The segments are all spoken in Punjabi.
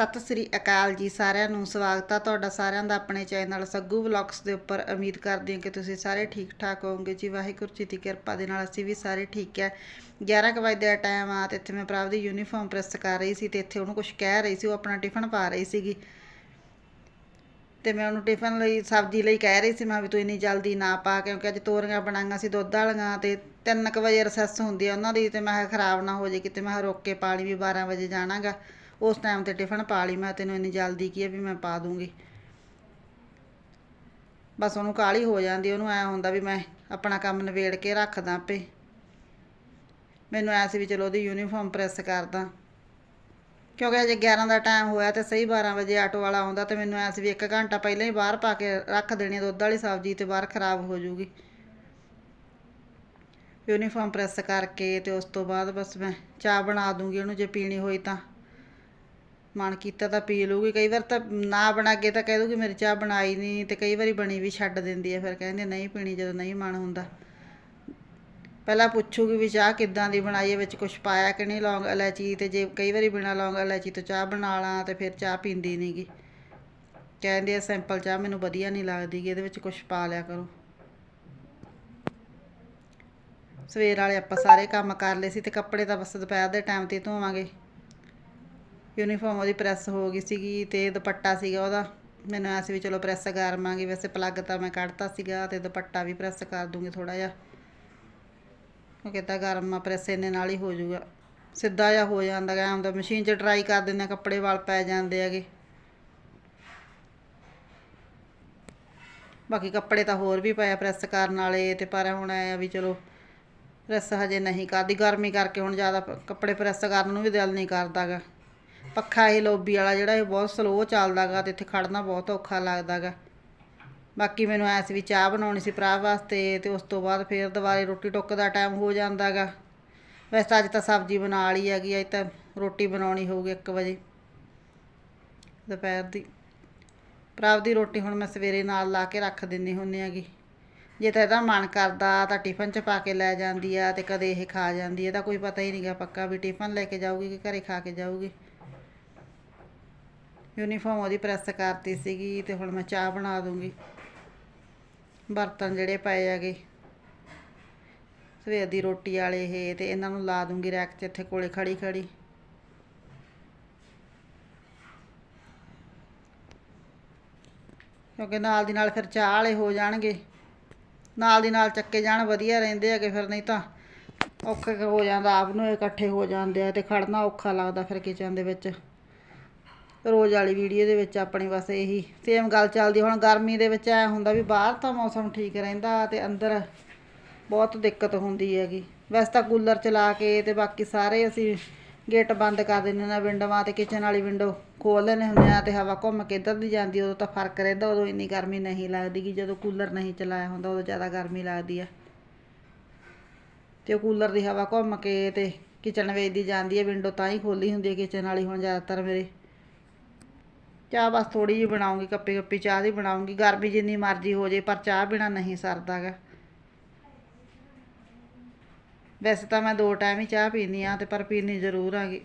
ਸਤਿ ਸ੍ਰੀ ਅਕਾਲ ਜੀ ਸਾਰਿਆਂ ਨੂੰ, ਸਵਾਗਤ ਆ ਤੁਹਾਡਾ ਸਾਰਿਆਂ ਦਾ ਆਪਣੇ ਚੈਨਲ ਸੱਗੂ ਵਲੌਗਸ ਦੇ ਉੱਪਰ। ਉਮੀਦ ਕਰਦੀ ਹਾਂ ਕਿ ਤੁਸੀਂ ਸਾਰੇ ਠੀਕ ਠਾਕ ਹੋਵੋਗੇ। ਜੀ ਵਾਹਿਗੁਰੂ ਜੀ ਦੀ ਕਿਰਪਾ ਦੇ ਨਾਲ ਅਸੀਂ ਵੀ ਸਾਰੇ ਠੀਕ ਹੈ। 11 ਕੁ ਵਜੇ ਦਾ ਟਾਈਮ ਆ ਤੇ ਇੱਥੇ ਮੈਂ ਪ੍ਰਭ ਦੀ ਯੂਨੀਫਾਰਮ ਪ੍ਰੈਸ ਕਰ ਰਹੀ ਸੀ ਤੇ ਇੱਥੇ ਉਹਨੂੰ ਕੁਝ ਕਹਿ ਰਹੀ ਸੀ, ਉਹ ਆਪਣਾ ਟਿਫਨ ਪਾ ਰਹੀ ਸੀਗੀ। ਤੇ ਮੈਂ ਉਹਨੂੰ ਟਿਫਨ ਲਈ, ਸਬਜ਼ੀ ਲਈ ਕਹਿ ਰਹੀ ਸੀ, ਮੈਂ ਵੀ ਤੂੰ ਇੰਨੀ ਜਲਦੀ ਨਾ ਪਾ, ਕਿਉਂਕਿ ਅੱਜ ਤੋਰੀਆਂ ਬਣਾਈਆਂ ਸੀ ਦੁੱਧ ਵਾਲੀਆਂ ਤੇ 3 ਕੁ ਵਜੇ ਰਸੈਸ ਹੁੰਦੀ ਆ ਉਹਨਾਂ ਦੀ ਤੇ ਮੈਂ ਖਰਾਬ ਨਾ ਹੋ ਜੇ ਕਿਤੇ, ਮੈਂ ਕਿਹਾ ਰੋਕ ਕੇ ਪਾ ਲਈ ਵੀ 12 ਵਜੇ ਜਾਣਾਗਾ। ਉਸ ਟਾਈਮ ਤੇ ਟਿਫਨ ਪਾ ਲਈ, ਮੈਂ ਤੈਨੂੰ ਇੰਨੀ ਜਲਦੀ ਕੀ ਹੈ ਵੀ ਮੈਂ ਪਾ ਦੂੰਗੀ। ਬਸ ਉਹਨੂੰ ਕਾਲੀ ਹੋ ਜਾਂਦੀ, ਉਹਨੂੰ ਐ ਹੁੰਦਾ ਵੀ ਮੈਂ ਆਪਣਾ ਕੰਮ ਨਵੇੜ ਕੇ ਰੱਖਦਾ ਪੇ ਮੈਨੂੰ ਐ ਸੀ ਵੀ ਚਲੋ ਉਹਦੀ ਯੂਨੀਫਾਰਮ ਪ੍ਰੈਸ ਕਰਦਾ। ਕਿਉਂਕਿ ਅਜੇ 11 ਦਾ ਟਾਈਮ ਹੋਇਆ ਤੇ ਸਹੀ 12 ਵਜੇ ਆਟੋ ਵਾਲਾ ਆਉਂਦਾ ਤੇ ਮੈਨੂੰ ਐ ਸੀ ਵੀ 1 ਘੰਟਾ ਪਹਿਲਾਂ ਹੀ ਬਾਹਰ ਪਾ ਕੇ ਰੱਖ ਦੇਣੀ ਦੁੱਧ ਵਾਲੀ ਸਬਜ਼ੀ ਤੇ ਬਾਹਰ ਖਰਾਬ ਹੋ ਜੂਗੀ ਯੂਨੀਫਾਰਮ ਪ੍ਰੈਸ ਕਰਕੇ ਤੇ ਉਸ ਤੋਂ ਬਾਅਦ ਬਸ ਮੈਂ ਚਾਹ ਬਣਾ ਦੂੰਗੀ ਉਹਨੂੰ ਜੇ ਪੀਣੀ ਹੋਈ ਤਾਂ। ਮਨ ਕੀਤਾ ਤਾਂ ਪੀ ਲੂਗੀ ਕਈ ਵਾਰ ਤਾਂ ਨਾ ਬਣਾ ਕੇ ਤਾਂ ਕਹਿ ਦੂਗੀ ਮੇਰੀ ਚਾਹ ਬਣਾਈ ਨਹੀਂ ਤੇ ਕਈ ਵਾਰੀ ਬਣੀ ਵੀ ਛੱਡ ਦਿੰਦੀ ਹੈ ਫਿਰ ਕਹਿੰਦੇ ਨਹੀਂ ਪੀਣੀ ਜਦੋਂ ਨਹੀਂ ਮਨ ਹੁੰਦਾ। ਪਹਿਲਾਂ ਪੁੱਛੂਗੀ ਵੀ ਚਾਹ ਕਿੱਦਾਂ ਦੀ ਬਣਾਈ ਹੈ ਵਿੱਚ ਕੁਝ ਪਾਇਆ ਕਿ ਨਹੀਂ, ਲੌਂਗ ਇਲਾਇਚੀ ਤੇ ਜੇ ਕਈ ਵਾਰੀ ਬਿਨਾਂ ਲੌਂਗ ਇਲਾਇਚੀ ਤੋਂ ਚਾਹ ਬਣਾ ਲਾਂ ਤੇ ਫਿਰ ਚਾਹ ਪੀਂਦੀ ਨਹੀਂਗੀ ਕਹਿੰਦੇ ਆ ਸਿੰਪਲ ਚਾਹ ਮੈਨੂੰ ਵਧੀਆ ਨਹੀਂ ਲੱਗਦੀ ਇਹਦੇ ਵਿੱਚ ਕੁਝ ਪਾ ਲਿਆ ਕਰੋ। ਸਵੇਰ ਵਾਲੇ ਆਪਾਂ ਸਾਰੇ ਕੰਮ ਕਰ ਲਏ ਸੀ ਤੇ ਕੱਪੜੇ ਤਾਂ ਬਸ ਦੁਪਹਿਰ ਦੇ ਟਾਈਮ ਤੇ ਧੋਵਾਂਗੇ। ਯੂਨੀਫਾਰਮ ਉਹਦੀ ਪ੍ਰੈਸ ਹੋ ਗਈ ਸੀਗੀ ਤੇ ਦੁਪੱਟਾ ਸੀਗਾ ਉਹਦਾ। ਮੈਨੂੰ ਐਸੀ ਵੀ ਚਲੋ ਪ੍ਰੈਸ ਕਰਮਾਂਗੇ ਵੈਸੇ ਪਲੱਗ ਤਾਂ ਮੈਂ ਕੱਢਤਾ ਸੀਗਾ ਤੇ ਦੁਪੱਟਾ ਵੀ ਪ੍ਰੈਸ ਕਰ ਦੂੰਗੀ ਥੋੜਾ ਜਿਹਾ। ਉਹ ਤਾਂ ਗਰਮ ਆ ਪ੍ਰੈਸ ਇਹਨੇ ਨਾਲ ਹੀ ਹੋ ਜਾਊਗਾ। ਸਿੱਧਾ ਜਿਹਾ ਹੋ ਜਾਂਦਾ ਗਾ ਹੁੰਦਾ ਮਸ਼ੀਨ 'ਚ ਟਰਾਈ ਕਰ ਦਿੰਦੇ ਆ, ਕੱਪੜੇ ਵਾਲ ਪੈ ਜਾਂਦੇ ਹੈਗੇ। ਬਾਕੀ ਕੱਪੜੇ ਤਾਂ ਹੋਰ ਵੀ ਪਾਇਆ ਆ ਪ੍ਰੈਸ ਕਰਨ ਵਾਲੇ ਤੇ ਪਰ ਹੁਣ ਐ ਆ ਵੀ ਚਲੋ ਪ੍ਰੈਸ ਹਜੇ ਨਹੀਂ ਕਰਦੀ। ਗਰਮੀ ਕਰਕੇ ਹੁਣ ਜ਼ਿਆਦਾ ਕੱਪੜੇ ਪ੍ਰੈਸ ਕਰਨ ਨੂੰ ਵੀ ਦਿਲ ਨਹੀਂ ਕਰਦਾਗਾ ਪੱਖਾ ਇਹ ਲੋਬੀ ਵਾਲਾ ਜਿਹੜਾ ਇਹ ਬਹੁਤ ਸਲੋ ਚੱਲਦਾਗਾ ਤੇ ਇੱਥੇ ਖੜਨਾ ਬਹੁਤ ਔਖਾ ਲੱਗਦਾਗਾ ਬਾਕੀ ਮੈਨੂੰ ਐ ਸੀ ਵੀ ਚਾਹ ਬਣਾਉਣੀ ਸੀ ਭਰਾ ਵਾਸਤੇ ਤੇ ਉਸ ਤੋਂ ਬਾਅਦ ਫਿਰ ਦੁਬਾਰੇ ਰੋਟੀ ਟੁੱਕ ਦਾ ਟਾਈਮ ਹੋ ਜਾਂਦਾਗਾ ਵੈਸੇ ਅੱਜ ਤਾਂ ਸਬਜ਼ੀ ਬਣਾ ਲਈ ਹੈਗੀ, ਅੱਜ ਤਾਂ ਰੋਟੀ ਬਣਾਉਣੀ ਹੋਊਗੀ 1 ਵਜੇ। ਦੁਪਹਿਰ ਦੀ। ਪ੍ਰਾਪ ਦੀ ਰੋਟੀ ਹੁਣ ਮੈਂ ਸਵੇਰੇ ਨਾਲ ਲਾ ਕੇ ਰੱਖ ਦਿੰਦੀ ਹੁੰਨੀ ਹੈਗੀ। ਜੇ ਤਾਂ ਇਹਦਾ ਮਨ ਕਰਦਾ ਤਾਂ ਟਿਫਨ 'ਚ ਪਾ ਕੇ ਲੈ ਜਾਂਦੀ ਆ ਤੇ ਕਦੇ ਇਹ ਖਾ ਜਾਂਦੀ ਹੈ ਤਾਂ ਕੋਈ ਪਤਾ ਹੀ ਨਹੀਂਗਾ ਪੱਕਾ ਵੀ ਟਿਫਨ ਲੈ ਕੇ ਜਾਊਗੀ ਕਿ ਘਰੇ ਖਾ ਕੇ ਜਾਊਗੀ। ਯੂਨੀਫਾਰਮ ਉਹਦੀ ਪ੍ਰੈਸ ਕਰਤੀ ਸੀਗੀ ਤੇ ਹੁਣ ਮੈਂ ਚਾਹ ਬਣਾ ਦੂੰਗੀ ਬਰਤਨ ਜਿਹੜੇ ਪਏ ਹੈਗੇ। ਸਵੇਰ ਦੀ ਰੋਟੀ ਵਾਲੇ ਇਹ ਤੇ ਇਹਨਾਂ ਨੂੰ ਲਾ ਦੂੰਗੀ ਰੈਕ 'ਚ ਇੱਥੇ ਕੋਲੇ ਖੜੀ ਖੜੀ। ਕਿਉਂਕਿ ਨਾਲ ਦੀ ਨਾਲ ਫਿਰ ਚਾਹ ਵਾਲੇ ਹੋ ਜਾਣਗੇ। ਨਾਲ ਦੀ ਨਾਲ ਚੱਕੇ ਜਾਣ, ਵਧੀਆ ਰਹਿੰਦੇ ਹੈਗੇ ਫਿਰ ਨਹੀਂ ਤਾਂ ਔਖਾ ਹੋ ਜਾਂਦਾ, ਆਪ ਨੂੰ ਇਕੱਠੇ ਹੋ ਜਾਂਦੇ ਆ ਤੇ ਖੜਨਾ ਔਖਾ ਲੱਗਦਾ ਫਿਰ ਕਿਚਨ ਦੇ ਵਿੱਚ। ਰੋਜ਼ ਵਾਲੀ ਵੀਡੀਓ ਦੇ ਵਿੱਚ ਆਪਣੀ ਬਸ ਇਹੀ ਸੇਮ ਗੱਲ ਚੱਲਦੀ, ਹੁਣ ਗਰਮੀ ਦੇ ਵਿੱਚ ਐ ਹੁੰਦਾ ਵੀ ਬਾਹਰ ਤਾਂ ਮੌਸਮ ਠੀਕ ਰਹਿੰਦਾ ਤੇ ਅੰਦਰ ਬਹੁਤ ਦਿੱਕਤ ਹੁੰਦੀ ਹੈਗੀ। ਵੈਸੇ ਤਾਂ ਕੂਲਰ ਚਲਾ ਕੇ ਤੇ ਬਾਕੀ ਸਾਰੇ ਅਸੀਂ ਗੇਟ ਬੰਦ ਕਰ ਦਿੰਦੇ ਨੇ ਵਿੰਡੋਆਂ ਤੇ ਕਿਚਨ ਵਾਲੀ ਵਿੰਡੋ ਖੋਲ ਲੈਂਦੇ ਹੁੰਦੇ ਆ ਤੇ ਹਵਾ ਘੁੰਮ ਕੇ ਇੱਧਰ ਦੀ ਜਾਂਦੀ ਉਦੋਂ ਤਾਂ ਫ਼ਰਕ ਰਹਿੰਦਾ, ਉਦੋਂ ਇੰਨੀ ਗਰਮੀ ਨਹੀਂ ਲੱਗਦੀ ਗੀ, ਜਦੋਂ ਕੂਲਰ ਨਹੀਂ ਚਲਾਇਆ ਹੁੰਦਾ ਉਦੋਂ ਜ਼ਿਆਦਾ ਗਰਮੀ ਲੱਗਦੀ ਆ। ਤੇ ਉਹ ਕੂਲਰ ਦੀ ਹਵਾ ਘੁੰਮ ਕੇ ਤੇ ਕਿਚਨ ਵਿੱਚ ਦੀ ਜਾਂਦੀ ਹੈ ਵਿੰਡੋ ਤਾਂ ਹੀ ਖੋਲੀ ਹੁੰਦੀ ਹੈ ਕਿਚਨ ਵਾਲੀ ਹੁਣ ਜ਼ਿਆਦਾਤਰ ਮੇਰੇ ਚਾਹ ਬਸ ਥੋੜੀ ਜਿਹੀ ਬਣਾਉਂਗੀ, ਕੱਪੀ ਕੱਪੀ ਚਾਹ ਦੀ ਬਣਾਉਂਗੀ ਗਰਮੀ ਜਿੰਨੀ ਮਰਜ਼ੀ ਹੋ ਜੇ, ਪਰ ਚਾਹ ਬਿਨਾ ਨਹੀਂ ਸਰਦਾਗਾ। ਵੈਸੇ ਤਾਂ ਮੈਂ ਦੋ ਟਾਈਮ ਹੀ ਚਾਹ ਪੀਂਦੀ ਆ ਤੇ ਪਰ ਪੀਣੀ ਜ਼ਰੂਰ ਆਗੀ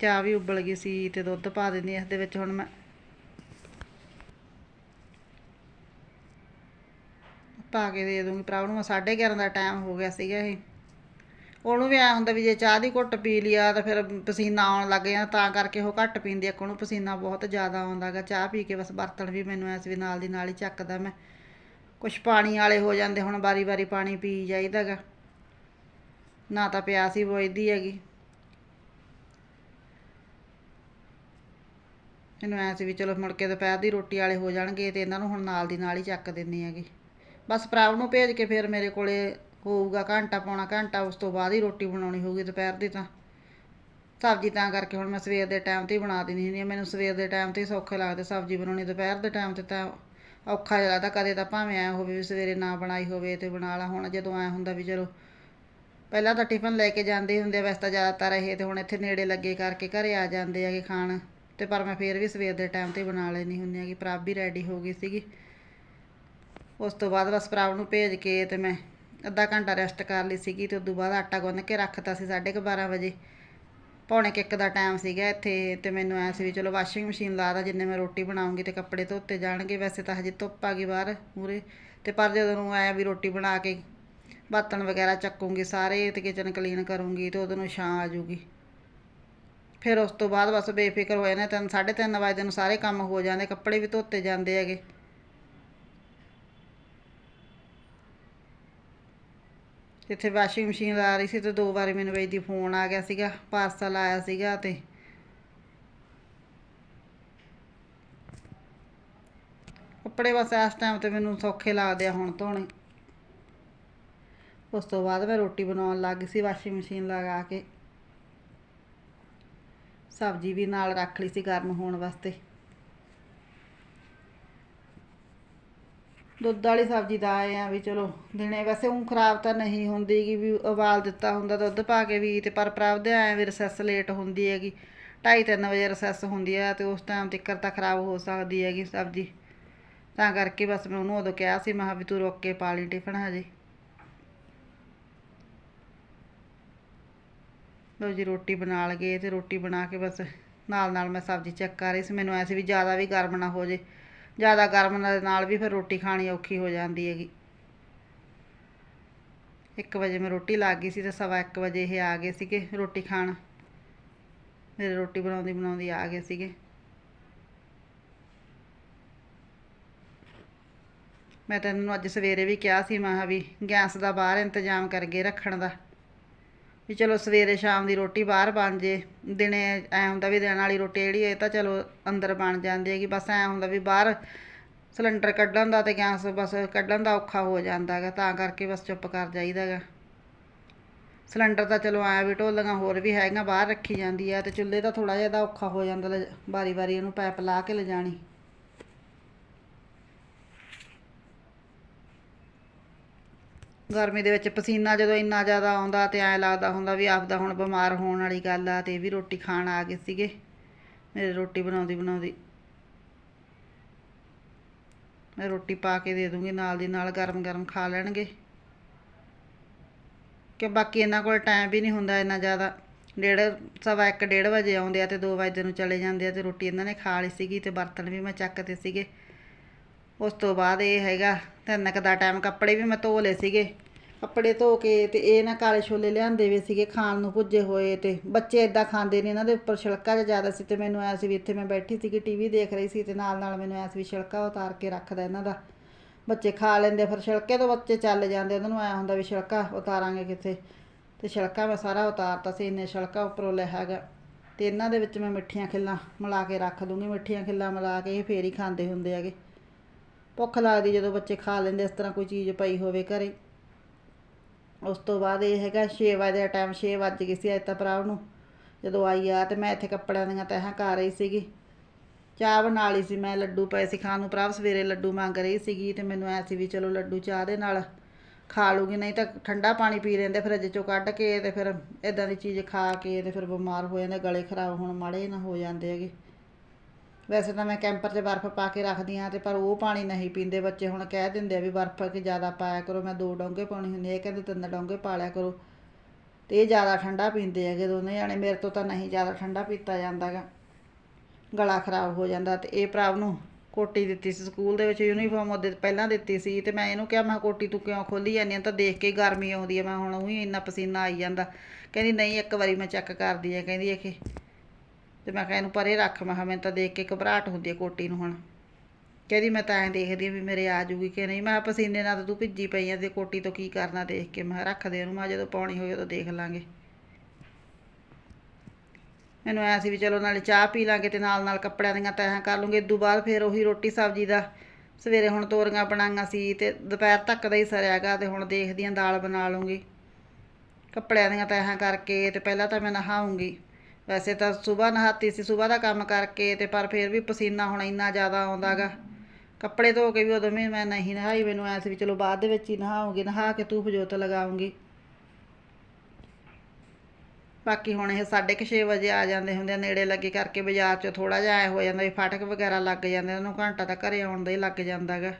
ਚਾਹ ਵੀ ਉਬਲ ਗਈ ਸੀ ਤੇ ਦੁੱਧ ਪਾ ਦਿੰਦੀ ਇਸ ਦੇ ਵਿੱਚ ਹੁਣ ਮੈਂ। ਪਾ ਕੇ ਦੇ ਦੂੰਗੀ ਭਰਾ ਨੂੰ 11:30 ਦਾ ਟਾਈਮ ਹੋ ਗਿਆ ਸੀਗਾ ਇਹ। ਉਹਨੂੰ ਵੀ ਐ ਹੁੰਦਾ ਵੀ ਜੇ ਚਾਹ ਦੀ ਘੁੱਟ ਪੀ ਲਿਆ ਤਾਂ ਫਿਰ ਪਸੀਨਾ ਆਉਣ ਲੱਗ ਜਾਂਦਾ, ਤਾਂ ਕਰਕੇ ਉਹ ਘੱਟ ਪੀਂਦੀ ਆ। ਉਹਨੂੰ ਪਸੀਨਾ ਬਹੁਤ ਜ਼ਿਆਦਾ ਆਉਂਦਾਗਾ ਚਾਹ ਪੀ ਕੇ ਬਸ ਬਰਤਨ ਵੀ ਮੈਨੂੰ ਐਸ ਵੀ ਨਾਲ ਦੀ ਨਾਲ ਹੀ ਚੱਕਦਾ ਮੈਂ। ਕੁਛ ਪਾਣੀ ਵਾਲੇ ਹੋ ਜਾਂਦੇ, ਹੁਣ ਵਾਰੀ ਵਾਰੀ ਪਾਣੀ ਪੀ ਜਾਈਦਾਗਾ ਨਾ ਤਾਂ ਪਿਆਸ ਹੀ ਬੁਝਦੀ ਹੈਗੀ। ਇਹਨੂੰ ਐਂ ਸੀ ਵੀ ਚਲੋ ਮੁੜ ਕੇ ਦੁਪਹਿਰ ਦੀ ਰੋਟੀ ਵਾਲੇ ਹੋ ਜਾਣਗੇ ਤੇ ਇਹਨਾਂ ਨੂੰ ਹੁਣ ਨਾਲ ਦੀ ਨਾਲ ਹੀ ਚੱਕ ਦਿੰਨੀ ਹੈਗੀ। ਬਸ ਭਰਾਵ ਨੂੰ ਭੇਜ ਕੇ ਫਿਰ ਮੇਰੇ ਕੋਲੇ ਹੋਊਗਾ ਘੰਟਾ ਪੌਣਾ ਘੰਟਾ, ਉਸ ਤੋਂ ਬਾਅਦ ਹੀ ਰੋਟੀ ਬਣਾਉਣੀ ਹੋਊਗੀ ਦੁਪਹਿਰ ਦੀ ਤਾਂ। ਸਬਜ਼ੀ ਤਾਂ ਕਰਕੇ ਹੁਣ ਮੈਂ ਸਵੇਰ ਦੇ ਟਾਈਮ ਤੇ ਬਣਾ ਦਿੰਦੀ ਹੁੰਦੀ ਹਾਂ। ਮੈਨੂੰ ਸਵੇਰ ਦੇ ਟਾਈਮ ਤੇ ਹੀ ਸੌਖੇ ਲੱਗਦੇ ਸਬਜ਼ੀ ਬਣਾਉਣੀ, ਦੁਪਹਿਰ ਦੇ ਟਾਈਮ ਤੇ ਤਾਂ ਔਖਾ ਜਿਹਾ ਲੱਗਦਾ। ਕਦੇ ਤਾਂ ਭਾਵੇਂ ਐ ਹੋਵੇ ਵੀ ਸਵੇਰੇ ਨਾ ਬਣਾਈ ਹੋਵੇ ਤੇ ਬਣਾ ਲਾ। ਹੁਣ ਜਦੋਂ ਐ ਹੁੰਦਾ ਵੀ ਚਲੋ, ਪਹਿਲਾਂ ਤਾਂ ਟਿਫਨ ਲੈ ਕੇ ਜਾਂਦੇ ਹੁੰਦੇ ਆ, ਵੈਸੇ ਤਾਂ ਜ਼ਿਆਦਾਤਰ ਇਹ ਤੇ ਹੁਣ ਇੱਥੇ ਨੇੜੇ ਲੱਗੇ ਕਰਕੇ ਘਰੇ ਆ ਜਾਂਦੇ ਹੈਗੇ ਖਾਣ। ਤੇ ਪਰ ਮੈਂ ਫੇਰ ਵੀ ਸਵੇਰ ਦੇ ਟਾਈਮ ਤੇ ਬਣਾ ਲੈਣੀ ਹੁੰਦੀ ਹੈਗੀ ਪ੍ਰਭ ਵੀ ਰੈਡੀ ਹੋ ਗਈ ਸੀਗੀ। ਉਸ ਤੋਂ ਬਾਅਦ ਬਸ ਪ੍ਰਭ ਨੂੰ ਭੇਜ ਕੇ ਤੇ ਮੈਂ ਅੱਧਾ ਘੰਟਾ ਰੈਸਟ ਕਰ ਲਈ ਸੀਗੀ ਤੇ ਉਸ ਤੋਂ ਬਾਅਦ ਆਟਾ ਗੁੰਨ ਕੇ ਰੱਖਤਾ ਸੀ 12:30 ਵਜੇ। ਪੌਣੇ ਕੁ ਇੱਕ ਦਾ ਟਾਈਮ ਸੀਗਾ ਇੱਥੇ ਤੇ ਮੈਨੂੰ ਐ ਸੀ ਵੀ ਚਲੋ ਵਾਸ਼ਿੰਗ ਮਸ਼ੀਨ ਲਾ ਦਾ ਜਿੰਨੇ ਮੈਂ ਰੋਟੀ ਬਣਾਉਂਗੀ ਤੇ ਕੱਪੜੇ ਧੋਤੇ ਜਾਣਗੇ, ਵੈਸੇ ਤਾਂ ਹਜੇ ਧੁੱਪ ਆ ਗਈ ਬਾਹਰ ਮੂਰੇ ਤੇ ਪਰ ਜਦੋਂ ਨੂੰ ਆਇਆ ਵੀ ਰੋਟੀ ਬਣਾ ਕੇ ਬਰਤਨ ਵਗੈਰਾ ਚੱਕੂੰਗੀ, ਸਾਰੇ ਤੇ ਕਿਚਨ ਕਲੀਨ ਕਰੂੰਗੀ ਤੇ ਉਦੋਂ ਨੂੰ ਛਾਂ ਆ ਜੂਗੀ ਫਿਰ ਉਸ ਤੋਂ ਬਾਅਦ ਬਸ ਬੇਫਿਕਰ ਹੋ ਜਾਂਦੇ ਤਿੰਨ, ਸਾਢੇ ਤਿੰਨ ਵਜੇ ਨੂੰ ਸਾਰੇ ਕੰਮ ਹੋ ਜਾਂਦੇ, ਕੱਪੜੇ ਵੀ ਧੋਤੇ ਜਾਂਦੇ ਹੈਗੇ। ਜਿੱਥੇ ਵਾਸ਼ਿੰਗ ਮਸ਼ੀਨ ਲਾ ਰਹੀ ਸੀ ਤੇ ਦੋ ਵਾਰੀ ਮੈਨੂੰ ਵੇਚ ਦੀ ਫੋਨ ਆ ਗਿਆ ਸੀਗਾ ਪਾਰਸਲ ਆਇਆ ਸੀਗਾ ਤੇ। ਕੱਪੜੇ ਬਸ ਇਸ ਟਾਈਮ ਤੇ ਮੈਨੂੰ ਸੌਖੇ ਲੱਗਦੇ ਆ ਹੁਣ ਧੋਣੇ। ਉਸ ਤੋਂ ਬਾਅਦ ਮੈਂ ਰੋਟੀ ਬਣਾਉਣ ਲੱਗ ਗਈ ਸੀ ਵਾਸ਼ਿੰਗ ਮਸ਼ੀਨ ਲਗਾ ਕੇ। ਸਬਜ਼ੀ ਵੀ ਨਾਲ ਰੱਖ ਲਈ ਸੀ ਗਰਮ ਹੋਣ ਵਾਸਤੇ। ਦੁੱਧ ਵਾਲੀ ਸਬਜ਼ੀ ਦਾ ਆਏ ਆ ਵੀ ਚਲੋ ਦਿਨੇ ਵੈਸੇ ਉਹ ਖਰਾਬ ਤਾਂ ਨਹੀਂ ਹੁੰਦੀ ਗੀ ਵੀ ਉਬਾਲ ਦਿੱਤਾ ਹੁੰਦਾ ਦੁੱਧ ਪਾ ਕੇ ਵੀ ਤੇ ਪਰ ਪ੍ਰਾਪਦੇ ਆਏ ਵੀ ਰਿਸੈਸ ਲੇਟ ਹੁੰਦੀ ਹੈਗੀ। 2:30 ਵਜੇ ਰਿਸੈਸ ਹੁੰਦੀ ਹੈ ਤੇ ਉਸ ਟਾਈਮ ਤੱਕ ਤਾਂ ਖਰਾਬ ਹੋ ਸਕਦੀ ਹੈਗੀ ਸਬਜ਼ੀ। ਤਾਂ ਕਰਕੇ ਬਸ ਮੈਂ ਉਹਨੂੰ ਉਦੋਂ ਕਿਹਾ ਸੀ, ਮੈਂ ਕਿਹਾ ਵੀ ਤੂੰ ਰੁੱਕ ਕੇ ਪਾ ਲਈ ਟਿਫਨ ਹਜੇ। ਲਓ ਜੀ ਰੋਟੀ ਬਣਾ ਲਗੇ ਤੇ ਰੋਟੀ ਬਣਾ ਕੇ ਬਸ ਨਾਲ ਨਾਲ ਮੈਂ ਸਬਜ਼ੀ ਚੈੱਕ ਕਰ ਰਹੀ ਸੀ। ਮੈਨੂੰ ਐ ਸੀ ਵੀ ਜ਼ਿਆਦਾ ਵੀ ਗਰਮ ਨਾ ਹੋ ਜੇ। ਜ਼ਿਆਦਾ ਗਰਮ ਨਾਲ ਨਾਲ ਵੀ ਫਿਰ ਰੋਟੀ ਖਾਣੀ ਔਖੀ ਹੋ ਜਾਂਦੀ ਹੈਗੀ। 1 ਵਜੇ ਮੈਂ ਰੋਟੀ ਲੱਗ ਗਈ ਸੀ ਤੇ ਸਵਾ 1 ਵਜੇ ਇਹ ਆ ਗਏ ਸੀਗੇ ਰੋਟੀ ਖਾਣ। ਮੇਰੇ ਰੋਟੀ ਬਣਾਉਂਦੀ ਬਣਾਉਂਦੀ ਆ ਗਏ ਸੀਗੇ। ਮੈਂ ਤੈਨੂੰ ਅੱਜ ਸਵੇਰੇ ਵੀ ਕਿਹਾ ਸੀ, ਮੈਂ ਕਿਹਾ ਵੀ ਗੈਸ ਦਾ ਬਾਹਰ ਇੰਤਜ਼ਾਮ ਕਰਕੇ ਰੱਖਣ ਦਾ। ਵੀ ਚਲੋ ਸਵੇਰੇ ਸ਼ਾਮ ਦੀ ਰੋਟੀ ਬਾਹਰ ਬਣ ਜੇ, ਦਿਨੇ ਐ ਹੁੰਦਾ ਵੀ ਦੇਣ ਵਾਲੀ ਰੋਟੀ ਜਿਹੜੀ ਇਹ ਤਾਂ ਚਲੋ ਅੰਦਰ ਬਣ ਜਾਂਦੀ ਹੈਗੀ, ਬਸ ਐ ਹੁੰਦਾ ਵੀ ਬਾਹਰ ਸਿਲੰਡਰ ਕੱਢਣ ਦਾ ਤੇ ਗੈਸ ਬਸ ਕੱਢਣ ਦਾ ਔਖਾ ਹੋ ਜਾਂਦਾ ਹੈਗਾ, ਤਾਂ ਕਰਕੇ ਬਸ ਚੁੱਪ ਕਰ ਜਾਈਦਾ ਹੈਗਾ। ਸਿਲੰਡਰ ਤਾਂ ਚਲੋ ਐ ਵੀ ਢੋਲੀਆਂ ਹੋਰ ਵੀ ਹੈਗੀਆਂ, ਬਾਹਰ ਰੱਖੀ ਜਾਂਦੀ ਆ ਤੇ ਚੁੱਲ੍ਹੇ ਦਾ ਥੋੜਾ ਜਿਹਾ ਦਾ ਔਖਾ ਹੋ ਜਾਂਦਾ ਵਾਰੀ ਵਾਰੀ ਇਹਨੂੰ ਪੈਪ ਲਾ ਕੇ ਲਿਜਾਣੀ। ਗਰਮੀ ਦੇ ਵਿੱਚ ਪਸੀਨਾ ਜਦੋਂ ਇੰਨਾ ਜ਼ਿਆਦਾ ਆਉਂਦਾ ਤੇ ਐਂ ਲੱਗਦਾ ਹੁੰਦਾ ਵੀ ਆਪਦਾ ਹੁਣ ਬਿਮਾਰ ਹੋਣ ਵਾਲੀ ਗੱਲ ਆ ਤੇ ਇਹ ਵੀ ਰੋਟੀ ਖਾਣ ਆ ਗਏ ਸੀਗੇ। ਮੇਰੇ ਰੋਟੀ ਬਣਾਉਂਦੀ ਬਣਾਉਂਦੀ ਮੈਂ ਰੋਟੀ ਪਾ ਕੇ ਦੇ ਦੂੰਗੀ, ਨਾਲ ਦੀ ਨਾਲ ਗਰਮ ਗਰਮ ਖਾ ਲੈਣਗੇ। ਕਿ ਬਾਕੀ ਇਹਨਾਂ ਕੋਲ ਟਾਈਮ ਵੀ ਨਹੀਂ ਹੁੰਦਾ ਇੰਨਾ ਜ਼ਿਆਦਾ। ਡੇਢ, ਸਵਾ ਇੱਕ, ਡੇਢ ਵਜੇ ਆਉਂਦੇ ਆ ਤੇ 2 ਵਜੇ ਨੂੰ ਚਲੇ ਜਾਂਦੇ ਆ ਤੇ ਰੋਟੀ ਇਹਨਾਂ ਨੇ ਖਾ ਲਈ ਸੀਗੀ ਤੇ ਬਰਤਨ ਵੀ ਮੈਂ ਚੱਕਦੇ ਸੀਗੇ। ਉਸ ਤੋਂ ਬਾਅਦ ਇਹ ਹੈਗਾ ਤਿੰਨ ਕੁ ਦਾ ਟਾਈਮ ਕੱਪੜੇ ਵੀ ਮੈਂ ਧੋ ਲਏ ਸੀਗੇ। ਕੱਪੜੇ ਧੋ ਕੇ ਤੇ ਇਹ ਨਾ ਕਾਲੇ ਛੋਲੇ ਲਿਆਂਦੇ ਵੇ ਸੀਗੇ ਖਾਣ ਨੂੰ ਭੁੱਜੇ ਹੋਏ ਤੇ ਬੱਚੇ ਇਦਾਂ ਖਾਂਦੇ ਨੇ, ਇਹਨਾਂ ਦੇ ਉੱਪਰ ਛਿਲਕਾ ਜਿਹਾ ਜ਼ਿਆਦਾ ਸੀ ਤੇ ਮੈਨੂੰ ਐ ਸੀ ਵੀ ਇੱਥੇ ਮੈਂ ਬੈਠੀ ਸੀਗੀ ਟੀਵੀ ਦੇਖ ਰਹੀ ਸੀ ਤੇ ਨਾਲ ਨਾਲ ਮੈਨੂੰ ਐ ਸੀ ਵੀ ਛਿਲਕਾ ਉਤਾਰ ਕੇ ਰੱਖਦਾ ਇਹਨਾਂ ਦਾ। ਬੱਚੇ ਖਾ ਲੈਂਦੇ ਫਿਰ ਛਿਲਕੇ ਤੋਂ ਬੱਚੇ ਚੱਲ ਜਾਂਦੇ ਉਹਨਾਂ ਨੂੰ ਐ ਹੁੰਦਾ ਵੀ ਛਿਲਕਾ ਉਤਾਰਾਂਗੇ ਕਿੱਥੇ? ਤੇ ਛਿਲਕਾ ਮੈਂ ਸਾਰਾ ਉਤਾਰਤਾ ਸੀ, ਇੰਨੇ ਛਿਲਕਾ ਉੱਪਰੋਂ ਲੈ ਹੈਗਾ। ਤੇ ਇਹਨਾਂ ਦੇ ਵਿੱਚ ਮੈਂ ਮਿੱਠੀਆਂ ਖਿੱਲਾਂ ਮਿਲਾ ਕੇ ਰੱਖ ਦੂੰਗੀ, ਮਿੱਠੀਆਂ ਖਿੱਲਾਂ ਮਿਲਾ ਕੇ ਇਹ ਫੇਰ ਹੀ ਖਾਂਦੇ ਹੁੰਦੇ ਹੈਗੇ। ਭੁੱਖ ਲੱਗਦੀ ਜਦੋਂ ਬੱਚੇ ਖਾ ਲੈਂਦੇ, ਇਸ ਤਰ੍ਹਾਂ ਕੋਈ ਚੀਜ਼ ਪਈ ਹੋਵੇ ਘਰੇ। ਉਸ ਤੋਂ ਬਾਅਦ ਇਹ ਹੈਗਾ 6 ਵਜੇ ਦਾ ਟਾਈਮ 6 ਵੱਜ ਗਈ ਸੀ ਅੱਜ ਤਾਂ ਭਰਾ ਨੂੰ ਜਦੋਂ ਆਈ ਆ ਤੇ ਮੈਂ ਇੱਥੇ ਕੱਪੜਿਆਂ ਦੀਆਂ ਤਹਿਾਂ ਕਰ ਰਹੀ ਸੀਗੀ। ਚਾਹ ਬਣਾ ਲਈ ਸੀ ਮੈਂ, ਲੱਡੂ ਪਏ ਸੀ ਖਾਣ ਨੂੰ। ਭਰਾ ਸਵੇਰੇ ਲੱਡੂ ਮੰਗ ਰਹੀ ਸੀਗੀ ਤੇ ਮੈਨੂੰ ਐ ਸੀ ਵੀ ਚਲੋ ਲੱਡੂ ਚਾਹ ਦੇ ਨਾਲ ਖਾ ਲੂਗੀ, ਨਹੀਂ ਤਾਂ ਠੰਡਾ ਪਾਣੀ ਪੀ ਲੈਂਦੇ ਫਰਿੱਜ ਚੋਂ ਕੱਢ ਕੇ ਤੇ ਫਿਰ ਇਦਾਂ ਦੀ ਚੀਜ਼ ਖਾ ਕੇ ਤੇ ਫਿਰ ਬਿਮਾਰ ਹੋ ਜਾਂਦੇ, ਗਲੇ ਖਰਾਬ ਹੋਣ ਮਾੜੇ ਨਾ ਹੋ ਜਾਂਦੇ ਹੈਗੇ। ਵੈਸੇ ਤਾਂ ਮੈਂ ਕੈਂਪਰ 'ਚ ਬਰਫ਼ ਪਾ ਕੇ ਰੱਖਦੀ ਹਾਂ ਤੇ ਪਰ ਉਹ ਪਾਣੀ ਨਹੀਂ ਪੀਂਦੇ। ਬੱਚੇ ਹੁਣ ਕਹਿ ਦਿੰਦੇ ਆ ਵੀ ਬਰਫ਼ ਕਿ ਜ਼ਿਆਦਾ ਪਾਇਆ ਕਰੋ, ਮੈਂ ਦੋ ਡੋਂਗੇ ਪਾਉਣੀ ਹੁੰਦੀ ਹੈ ਕਹਿੰਦੇ ਤਿੰਨ ਡੋਂਗੇ ਪਾ ਲਿਆ ਕਰੋ। ਤੇ ਇਹ ਜ਼ਿਆਦਾ ਠੰਡਾ ਪੀਂਦੇ ਹੈਗੇ ਦੋਨੇ ਜਾਣੇ, ਮੇਰੇ ਤੋਂ ਤਾਂ ਨਹੀਂ ਜ਼ਿਆਦਾ ਠੰਡਾ ਪੀਤਾ ਜਾਂਦਾਗਾ ਗਲਾ ਖਰਾਬ ਹੋ ਜਾਂਦਾ ਤੇ ਇਹ ਭਰਾ ਨੂੰ ਕੋਟੀ ਦਿੱਤੀ ਸੀ ਸਕੂਲ ਦੇ ਵਿੱਚ, ਯੂਨੀਫਾਰਮ ਉਹਦੇ ਪਹਿਲਾਂ ਦਿੱਤੀ ਸੀ ਤੇ ਮੈਂ ਇਹਨੂੰ ਕਿਹਾ, ਮੈਂ ਕੋਟੀ ਤੂੰ ਕਿਉਂ ਖੋਲੀ ਜਾਂਦੀ ਆ? ਤਾਂ ਦੇਖ ਕੇ ਗਰਮੀ ਆਉਂਦੀ ਹੈ ਮੈਂ ਹੁਣ ਉਹੀ ਇੰਨਾ ਪਸੀਨਾ ਆਈ ਜਾਂਦਾ। ਕਹਿੰਦੀ, ਨਹੀਂ, ਇੱਕ ਵਾਰੀ ਮੈਂ ਚੈੱਕ ਕਰਦੀ ਆ। ਕਹਿੰਦੀ, ਇਹ ਤੇ ਮੈਂ ਕਿਹਾ ਇਹਨੂੰ ਪਰੇ ਰੱਖ, ਮੈਂ ਕਿਹਾ ਮੈਨੂੰ ਤਾਂ ਦੇਖ ਕੇ ਘਬਰਾਹਟ ਹੁੰਦੀ ਹੈ ਕੋਟੀ ਨੂੰ ਹੁਣ। ਕਹਿੰਦੀ ਮੈਂ ਤਾਂ ਐਂ ਦੇਖਦੀ ਵੀ ਮੇਰੇ ਆ ਜੂਗੀ ਕਿ ਨਹੀਂ। ਮੈਂ ਪਸੀਨੇ ਨਾਲ ਤਾਂ ਤੂੰ ਭਿੱਜੀ ਪਈ ਆ, ਤੇ ਕੋਟੀ ਤੋਂ ਕੀ ਕਰਨਾ ਦੇਖ ਕੇ। ਮੈਂ ਕਿਹਾ ਰੱਖ ਦੇ ਉਹਨੂੰ, ਮੈਂ ਜਦੋਂ ਪਾਉਣੀ ਹੋਵੇ ਉਦੋਂ ਦੇਖ ਲਾਂਗੇ। ਮੈਨੂੰ ਐ ਸੀ ਵੀ ਚਲੋ ਨਾਲੇ ਚਾਹ ਪੀ ਲਾਂਗੇ ਤੇ ਨਾਲ ਨਾਲ ਕੱਪੜਿਆਂ ਦੀਆਂ ਤਹਾਂ ਕਰ ਲੂੰਗੇ। ਇਦੋਂ ਬਾਅਦ ਫਿਰ ਉਹੀ ਰੋਟੀ ਸਬਜ਼ੀ ਦਾ ਸਵੇਰੇ ਹੁਣ ਤੋਰੀਆਂ ਬਣਾਈਆਂ ਸੀ ਤੇ ਦੁਪਹਿਰ ਤੱਕ ਦਾ ਹੀ ਸਰਿਆਗਾ ਤੇ ਹੁਣ ਦੇਖਦੀ ਆਂ ਦਾਲ ਬਣਾ ਲੂੰਗੀ। ਕੱਪੜਿਆਂ ਦੀਆਂ ਤਹਾਂ ਕਰਕੇ ਤੇ ਪਹਿਲਾਂ ਤਾਂ ਮੈਂ ਨਹਾਉਂਗੀ ਵੈਸੇ ਤਾਂ ਸਵੇਰ ਨਹਾਤੀ ਸੀ, ਸਵੇਰ ਦਾ ਕੰਮ ਕਰਕੇ ਤੇ ਪਰ ਫਿਰ ਵੀ ਪਸੀਨਾ ਹੁਣ ਇੰਨਾ ਜ਼ਿਆਦਾ ਆਉਂਦਾਗਾ। ਕੱਪੜੇ ਧੋ ਕੇ ਵੀ ਉਦੋਂ ਵੀ ਮੈਂ ਨਹੀਂ ਨਹਾਈ, ਮੈਨੂੰ ਐ ਸੀ ਵੀ ਚਲੋ ਬਾਅਦ ਦੇ ਵਿੱਚ ਹੀ ਨਹਾਉਂਗੀ, ਨਹਾ ਕੇ ਧੂਪ ਜੋਤ ਲਗਾਉਂਗੀ। ਬਾਕੀ ਹੁਣ ਇਹ 6:30 ਵਜੇ ਆ ਜਾਂਦੇ ਹੁੰਦੇ ਆ, ਨੇੜੇ ਲੱਗੇ ਕਰਕੇ ਬਾਜ਼ਾਰ 'ਚ ਥੋੜਾ ਜਿਹਾ ਐ ਹੋ ਜਾਂਦਾ ਵੀ ਫਾਟਕ ਵਗੈਰਾ ਲੱਗ ਜਾਂਦੇ ਉਹਨੂੰ ਘੰਟਾ ਤਾਂ ਘਰੇ ਆਉਣ ਦਾ ਹੀ ਲੱਗ ਜਾਂਦਾਗਾ।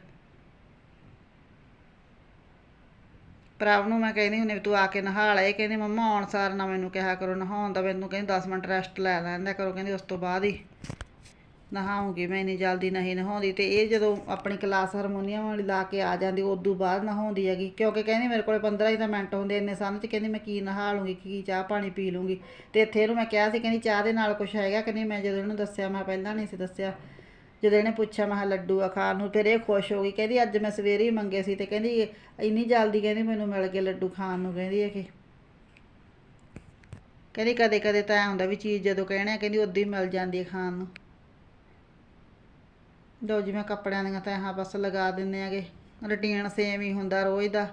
ਪ੍ਰਭ ਨੂੰ ਮੈਂ ਕਹਿੰਦੀ ਹੁੰਦੀ ਵੀ ਤੂੰ ਆ ਕੇ ਨਹਾ ਲੈ। ਇਹ ਕਹਿੰਦੀ, ਮੰਮਾ, ਆਉਣ ਸਾਰ ਨਾ ਮੈਨੂੰ ਕਿਹਾ ਕਰੋ, ਨਹਾਉਣ ਦਾ ਮੈਨੂੰ ਕਹਿੰਦੀ 10 ਮਿੰਟ ਰੈਸਟ ਲੈ ਲੈਂਦਾ ਕਰੋ। ਕਹਿੰਦੀ, ਉਸ ਤੋਂ ਬਾਅਦ ਹੀ ਨਹਾਉਂਗੀ ਮੈਂ ਇੰਨੀ ਜਲਦੀ ਨਹੀਂ ਨਹਾਉਂਦੀ। ਤੇ ਇਹ ਜਦੋਂ ਆਪਣੀ ਕਲਾਸ ਹਾਰਮੋਨੀਅਮ ਵਾਲੀ ਲਾ ਕੇ ਆ ਜਾਂਦੀ, ਉਦੋਂ ਬਾਅਦ ਨਹਾਉਂਦੀ ਹੈਗੀ। ਕਿਉਂਕਿ ਕਹਿੰਦੀ ਮੇਰੇ ਕੋਲੇ 15 ਹੀ ਤਾਂ ਮਿੰਟ ਹੁੰਦੇ ਇੰਨੇ ਸਾਨ ਚ ਕਹਿੰਦੀ ਮੈਂ ਕੀ ਨਹਾ ਲੂੰਗੀ, ਕੀ ਚਾਹ ਪਾਣੀ ਪੀ ਲੂੰਗੀ। ਤੇ ਇੱਥੇ ਇਹਨੂੰ ਮੈਂ ਕਿਹਾ ਸੀ, ਕਹਿੰਦੀ ਚਾਹ ਦੇ ਨਾਲ ਕੁਝ ਹੈਗਾ ਕਹਿੰਦੀ ਮੈਂ ਜਦੋਂ ਇਹਨੂੰ ਦੱਸਿਆ, ਮੈਂ ਪਹਿਲਾਂ ਨਹੀਂ ਸੀ ਦੱਸਿਆ। ਜਦੋਂ ਇਹਨੇ ਪੁੱਛਿਆ, ਮੈਂ ਕਿਹਾ, ਲੱਡੂ ਆ ਖਾਣ ਨੂੰ। ਫਿਰ ਇਹ ਖੁਸ਼ ਹੋ ਗਈ, ਕਹਿੰਦੀ, ਅੱਜ ਮੈਂ ਸਵੇਰੇ ਹੀ ਮੰਗੇ ਸੀ। ਤੇ ਕਹਿੰਦੀ, ਇੰਨੀ ਜਲਦੀ? ਕਹਿੰਦੀ, ਮੈਨੂੰ ਮਿਲ ਗਏ ਲੱਡੂ ਖਾਣ ਨੂੰ। ਕਹਿੰਦੀ ਹੈ ਕਿ ਕਹਿੰਦੀ, ਕਦੇ ਕਦੇ ਤਾਂ ਐਂ ਹੁੰਦਾ ਵੀ ਚੀਜ਼ ਜਦੋਂ ਕਹਿਣੇ ਆ, ਕਹਿੰਦੀ, ਉਦੋਂ ਹੀ ਮਿਲ ਜਾਂਦੀ ਹੈ ਖਾਣ ਨੂੰ। ਲਓ ਜੀ, ਮੈਂ ਕੱਪੜਿਆਂ ਦੀਆਂ ਤੈਹਾਂ ਬਸ ਲਗਾ ਦਿੰਦੇ ਆਗੇ। ਰੁਟੀਨ ਸੇਮ ਹੀ ਹੁੰਦਾ ਰੋਜ਼ ਦਾ।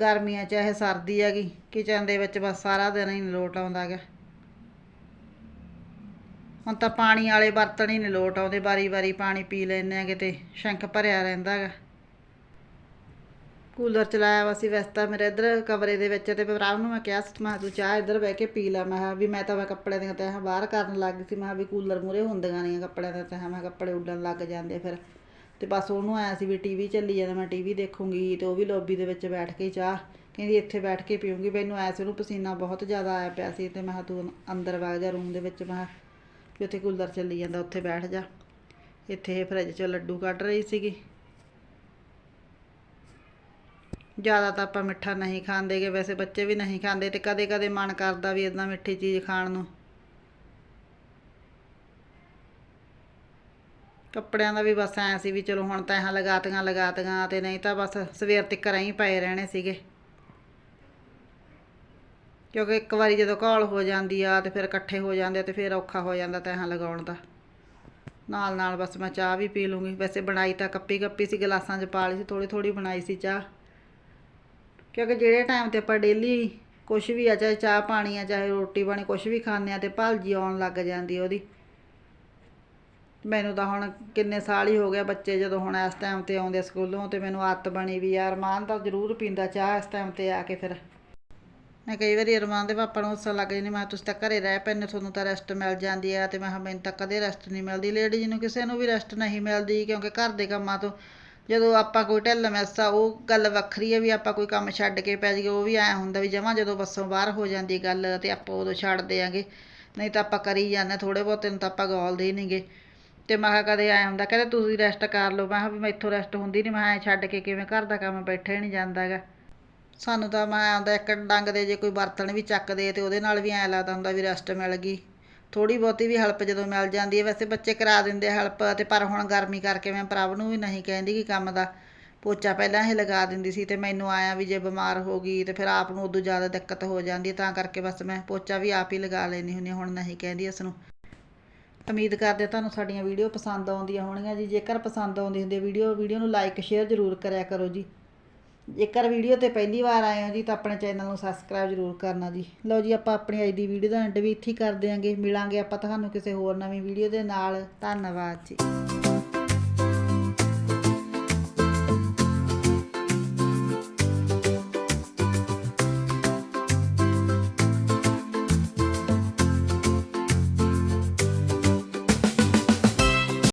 ਗਰਮੀਆਂ ਚਾਹੇ ਸਰਦੀ ਹੈਗੀ ਕਿਚਨ ਦੇ ਵਿੱਚ ਬਸ ਸਾਰਾ ਦਿਨ ਹੀ ਲੋਟ ਆਉਂਦਾ ਹੈਗਾ ਹੁਣ ਤਾਂ ਪਾਣੀ ਵਾਲੇ ਬਰਤਨ ਹੀ ਨਹੀਂ ਲੋਟ ਆਉਂਦੇ, ਵਾਰੀ ਵਾਰੀ ਪਾਣੀ ਪੀ ਲੈਂਦੇ ਆਗੇ ਤੇ ਸ਼ੰਕ ਭਰਿਆ ਰਹਿੰਦਾ ਹੈਗਾ। ਕੂਲਰ ਚਲਾਇਆ ਵਾ ਸੀ, ਵੈਸੇ ਤਾਂ ਮੇਰੇ ਇੱਧਰ ਕਮਰੇ ਦੇ ਵਿੱਚ ਤੇ ਭਰਾ ਨੂੰ ਮੈਂ ਕਿਹਾ ਸੀ, ਮੈਂ ਕਿਹਾ ਤੂੰ ਚਾਹ ਇੱਧਰ ਬਹਿ ਕੇ ਪੀ ਲੈ, ਮੈਂ ਕਿਹਾ ਵੀ ਮੈਂ ਤਾਂ ਮੈਂ ਕੱਪੜੇ ਦੀਆਂ ਤਹਿ ਬਾਹਰ ਕਰਨ ਲੱਗ ਗਈ ਸੀ, ਮੈਂ ਕਿਹਾ ਵੀ ਕੂਲਰ ਮੂਰੇ ਹੁੰਦੀਆਂ ਨਹੀਂ ਕੱਪੜਿਆਂ ਦਾ ਤਹਿ, ਮੈਂ ਕਿਹਾ ਕੱਪੜੇ ਉੱਡਣ ਲੱਗ ਜਾਂਦੇ ਫਿਰ। ਤੇ ਬਸ ਉਹਨੂੰ ਆਇਆ ਸੀ ਵੀ ਟੀਵੀ ਚੱਲੀ ਜਾਂਦਾ, ਮੈਂ ਟੀਵੀ ਦੇਖੂੰਗੀ, ਤੇ ਉਹ ਵੀ ਲੌਬੀ ਦੇ ਵਿੱਚ ਬੈਠ ਕੇ ਚਾਹ, ਕਹਿੰਦੀ ਇੱਥੇ ਬੈਠ ਕੇ ਪੀਊਂਗੀ, ਮੈਨੂੰ ਆਇਆ ਸੀ ਉਹਨੂੰ ਪਸੀਨਾ ਬਹੁਤ ਜ਼ਿਆਦਾ ਆਇਆ ਪਿਆ ਸੀ, ਤੇ ਮੈਂ ਕਿਹਾ ਤੂੰ ਅੰਦਰ ਵਗ ਜਾ ਰੂਮ ਦੇ ਵਿੱਚ, ਮੈਂ ਕਿਹਾ ਵੀ ਉੱਥੇ ਕੂਲਰ ਚੱਲੀ ਜਾਂਦਾ, ਉੱਥੇ ਬੈਠ ਜਾ। ਇੱਥੇ ਇਹ ਫਰਿੱਜ 'ਚੋਂ ਲੱਡੂ ਕੱਢ ਰਹੀ ਸੀਗੀ। ਜ਼ਿਆਦਾ ਤਾਂ ਆਪਾਂ ਮਿੱਠਾ ਨਹੀਂ ਖਾਂਦੇਗੇ ਵੈਸੇ ਬੱਚੇ ਵੀ ਨਹੀਂ ਖਾਂਦੇ ਤੇ ਕਦੇ ਕਦੇ ਮਨ ਕਰਦਾ ਵੀ ਇਦਾਂ ਮਿੱਠੀ ਚੀਜ਼ ਖਾਣ ਨੂੰ। ਕੱਪੜਿਆਂ ਦਾ ਵੀ ਬਸ ਐਂ ਸੀ ਵੀ ਚਲੋ ਹੁਣ ਤਾਂ ਇਹ ਲਗਾਤੀਆਂ ਲਗਾਤੀਆਂ ਤੇ ਨਹੀਂ ਤਾਂ ਬਸ ਸਵੇਰ ਤੱਕ ਹੀ ਪਏ ਰਹਿਣੇ ਸੀਗੇ। ਕਿਉਂਕਿ ਇੱਕ ਵਾਰੀ ਜਦੋਂ ਘੋਲ ਹੋ ਜਾਂਦੀ ਆ ਤੇ ਫਿਰ ਇਕੱਠੇ ਹੋ ਜਾਂਦੇ ਆ ਤੇ ਫਿਰ ਔਖਾ ਹੋ ਜਾਂਦਾ ਤੈਹਾਂ ਲਗਾਉਣ ਦਾ। ਨਾਲ ਨਾਲ ਬਸ ਮੈਂ ਚਾਹ ਵੀ ਪੀ ਲੂੰਗੀ। ਵੈਸੇ ਬਣਾਈ ਤਾਂ ਕੱਪੀ ਕੱਪੀ ਸੀ, ਗਲਾਸਾਂ 'ਚ ਪਾ ਲਈ ਸੀ ਥੋੜੀ ਥੋੜੀ ਬਣਾਈ ਸੀ ਚਾਹ। ਕਿਉਂਕਿ ਜਿਹੜੇ ਟਾਈਮ ਤੇ ਆਪਾਂ ਡੇਲੀ ਕੁਛ ਵੀ ਆ, ਚਾਹੇ ਚਾਹ ਪਾਣੀ ਆ, ਚਾਹੇ ਰੋਟੀ ਪਾਣੀ ਕੁਛ ਵੀ ਖਾਂਦੇ ਆ ਤੇ ਭਾਲਜੀ ਆਉਣ ਲੱਗ ਜਾਂਦੀ ਉਹਦੀ। ਮੈਨੂੰ ਤਾਂ ਹੁਣ ਕਿੰਨੇ ਸਾਲ ਹੀ ਹੋ ਗਿਆ ਬੱਚੇ ਜਦੋਂ ਹੁਣ ਇਸ ਟਾਈਮ ਤੇ ਆਉਂਦੇ ਸਕੂਲੋਂ ਤੇ ਮੈਨੂੰ ਆਦਤ ਬਣੀ ਵੀ ਯਾਰ ਮਾਨ ਤਾਂ ਜ਼ਰੂਰ ਪੀਂਦਾ ਚਾਹ ਇਸ ਟਾਈਮ ਤੇ ਆ ਕੇ ਫਿਰ। ਮੈਂ ਕਈ ਵਾਰੀ ਅਰਮਾਨ ਦੇ ਪਾਪਾ ਨੂੰ ਹੱਸਣ ਲੱਗ ਜਾਂਦੀ, ਮੈਂ ਕਿਹਾ, ਤੁਸੀਂ ਤਾਂ ਘਰੇ ਰਹਿ ਪੈਂਦੇ, ਤੁਹਾਨੂੰ ਤਾਂ ਰੈਸਟ ਮਿਲ ਜਾਂਦੀ ਆ। ਤੇ ਮੈਂ ਕਿਹਾ, ਮੈਨੂੰ ਤਾਂ ਕਦੇ ਰੈਸਟ ਨਹੀਂ ਮਿਲਦੀ। ਲੇਡੀਜ਼ ਨੂੰ ਕਿਸੇ ਨੂੰ ਵੀ ਰੈਸਟ ਨਹੀਂ ਮਿਲਦੀ, ਕਿਉਂਕਿ ਘਰ ਦੇ ਕੰਮਾਂ ਤੋਂ ਜਦੋਂ ਆਪਾਂ ਕੋਈ ਢਿੱਲ ਮੈਸਾ ਉਹ ਗੱਲ ਵੱਖਰੀ ਹੈ ਵੀ ਆਪਾਂ ਕੋਈ ਕੰਮ ਛੱਡ ਕੇ ਪੈ ਜਾਈਏ, ਉਹ ਵੀ ਐਂ ਹੁੰਦਾ ਵੀ ਜਮਾਂ ਜਦੋਂ ਬੱਸੋਂ ਬਾਹਰ ਹੋ ਜਾਂਦੀ ਗੱਲ ਤੇ ਆਪਾਂ ਉਦੋਂ ਛੱਡ ਦਿਆਂਗੇ। ਨਹੀਂ ਤਾਂ ਆਪਾਂ ਕਰੀ ਜਾਂਦੇ ਥੋੜੇ ਬਹੁਤੇ ਨੂੰ ਤਾਂ ਆਪਾਂ ਗੋਲਦੇ ਹੀ ਨਹੀਂਗੇ। ਤੇ ਮੈਂ ਕਿਹਾ, ਕਦੇ ਐਂ ਹੁੰਦਾ, ਕਹਿੰਦੇ, ਤੁਸੀਂ ਰੈਸਟ ਕਰ ਲਓ। ਮੈਂ ਕਿਹਾ, ਵੀ ਮੈਥੋਂ ਰੈਸਟ ਹੁੰਦੀ ਨਹੀਂ ਮੈਂ ਐਂ ਛੱਡ ਕੇ ਕਿਵੇਂ ਘਰ ਦਾ ਕੰਮ ਬੈਠੇ ਨਹੀਂ ਜਾਂਦਾ ਹੈਗਾ। ਸਾਨੂੰ ਤਾਂ ਮੈਂ ਆਉਂਦਾ ਇੱਕ ਡੰਗ ਦੇ ਜੇ ਕੋਈ ਬਰਤਨ ਵੀ ਚੱਕਦੇ ਤੇ ਉਹਦੇ ਨਾਲ ਵੀ ਐਂ ਲੱਗਦਾ ਹੁੰਦਾ ਵੀ ਰੈਸਟ ਮਿਲ ਗਈ। ਥੋੜੀ ਬਹੁਤੀ ਵੀ ਹੈਲਪ ਜਦੋਂ ਮਿਲ ਜਾਂਦੀ ਹੈ। ਵੈਸੇ ਬੱਚੇ ਕਰਾ ਦਿੰਦੇ ਹੈਲਪ ਤੇ ਪਰ ਹੁਣ ਗਰਮੀ ਕਰਕੇ ਮੈਂ ਪ੍ਰਭ ਨੂੰ ਵੀ ਨਹੀਂ ਕਹਿੰਦੀ ਕਿ ਕੰਮ ਦਾ ਪੋਚਾ ਪਹਿਲਾਂ ਇਹ ਲਗਾ ਦਿੰਦੀ ਸੀ ਤੇ ਮੈਨੂੰ ਆਇਆ ਵੀ ਜੇ ਬਿਮਾਰ ਹੋ ਗਈ ਤੇ ਫਿਰ ਆਪ ਨੂੰ ਉਦੋਂ ਜ਼ਿਆਦਾ ਦਿੱਕਤ ਹੋ ਜਾਂਦੀ ਤਾਂ ਕਰਕੇ ਬਸ ਮੈਂ ਪੋਚਾ ਵੀ ਆਪ ਹੀ ਲਗਾ ਲੈਂਦੀ ਹੁੰਦੀ ਹਾਂ, ਹੁਣ ਨਹੀਂ ਕਹਿੰਦੀ ਇਸ ਨੂੰ। ਉਮੀਦ ਕਰਦੇ ਤੁਹਾਨੂੰ ਸਾਡੀਆਂ ਵੀਡੀਓ ਪਸੰਦ ਆਉਂਦੀਆਂ ਹੋਣਗੀਆਂ ਜੀ। ਜੇਕਰ ਪਸੰਦ ਆਉਂਦੀ ਹੁੰਦੀ ਵੀਡੀਓ ਵੀਡੀਓ ਨੂੰ ਲਾਈਕ ਸ਼ੇਅਰ ਜ਼ਰੂਰ ਕਰਿਆ ਕਰੋ ਜੀ। ਜੇਕਰ ਵੀਡੀਓ ਤੇ ਪਹਿਲੀ ਵਾਰ ਆਏ ਹੋ ਜੀ ਤਾਂ ਆਪਣੇ ਚੈਨਲ ਨੂੰ ਸਬਸਕ੍ਰਾਈਬ ਜ਼ਰੂਰ ਕਰਨਾ ਜੀ। ਲਓ ਜੀ, ਆਪਾਂ ਆਪਣੀ ਅੱਜ ਦੀ ਵੀਡੀਓ ਦਾ ਐਂਡ ਵੀ ਇੱਥੇ ਹੀ ਕਰ ਦਿਆਂਗੇ। ਮਿਲਾਂਗੇ ਆਪਾਂ ਤੁਹਾਨੂੰ ਕਿਸੇ ਹੋਰ ਨਵੀਂ ਵੀਡੀਓ ਦੇ ਨਾਲ। ਧੰਨਵਾਦ ਜੀ।